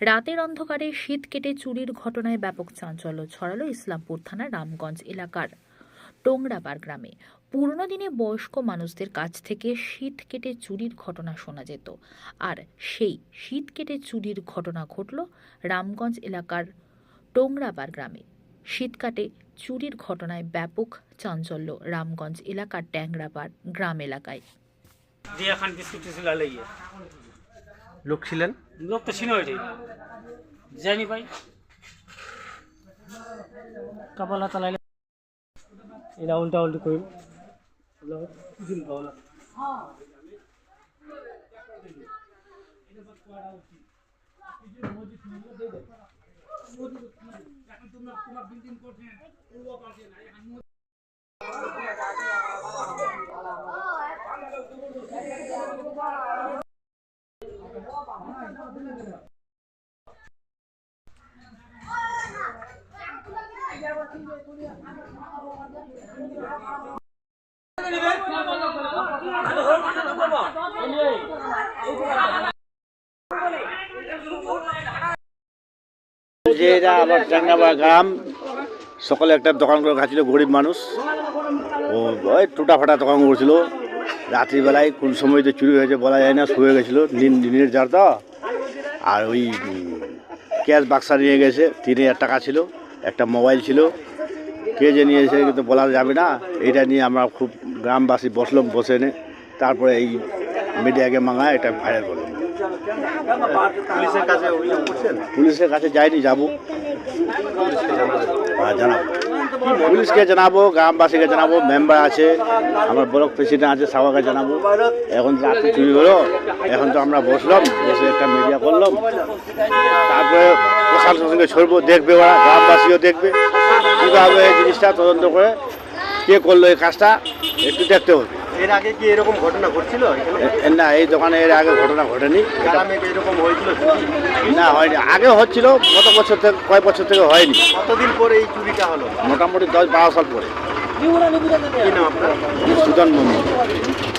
রাতের অন্ধকারে শীত কেটে চুরির ঘটনায় ব্যাপক চাঞ্চল্য ছড়ালো ইসলামপুর থানার রামগঞ্জ এলাকার টোংরাপাড় গ্রামে। পুরনো দিনে বয়স্ক মানুষদের কাছ থেকে শীত কেটে চুরির ঘটনা শোনা যেত। আর সেই শীত কেটে চুরির ঘটনা ঘটল রামগঞ্জ এলাকার টোংরাপাড় গ্রামে। শীত কাটে চুরির ঘটনায় ব্যাপক চাঞ্চল্য রামগঞ্জ এলাকার ট্যাংরাপাড় গ্রাম এলাকায়। লোক ছিলেন? লোক তো ছিল ওইটাই। জানি ভাই। কপালা তালাইলে এটা উল্টা উল্টি করি যে এটা আবার টাঙ্গাবা গ্রাম, সকালে একটা দোকান করে খাচ্ছিল গরিব মানুষ। ও ওই টুটা ফাটা দোকান করছিল। রাত্রিবেলায় কোন সময় তো চুরি হয়েছে বলা যায় না, শুয়ে গেছিল। দিন দিনের যার তো আর ওই ক্যাশ বাক্সা নিয়ে গেছে তিন হাজার টাকা ছিল একটা মোবাইল ছিল। কে যে নিয়ে এসে তো বলা যাবে না এটা নিয়ে আমরা খুব গ্রামবাসী বসলাম বসে নে তারপরে এই মিডিয়াকে মাঙা এটা ভাইরাল করলাম পুলিশের কাছে পুলিশের কাছে যাইনি যাব। হ্যাঁ জানাব। পুলিশকে জানাব, গ্রামবাসীকে জানাব মেম্বার আছে, আমার ব্লক প্রেসিডেন্ট আছে, সবাইকে জানাব। এখন রাত্রি চুরি হলো, এখন তো আমরা বসলাম, বসে একটা মিডিয়া করলাম। তারপরে প্রশাসনকে ছড়বো, দেখবে ওরা, গ্রামবাসীও দেখবে। কীভাবে এই জিনিসটা তদন্ত করে, কে করল এই কাজটা, একটু দেখতে হবে। এর আগে কি এরকম ঘটনা ঘটছিল? না এই দোকানে এর আগে ঘটনা ঘটেনি। এরকম হয়েছিল না হয়নি। আগে হচ্ছিল কত বছর থেকে কয় বছর থেকে হয়নি। কতদিন পরে এই চুরিটা হলো? মোটামুটি দশ বারো সাল পরে। কি মন্দির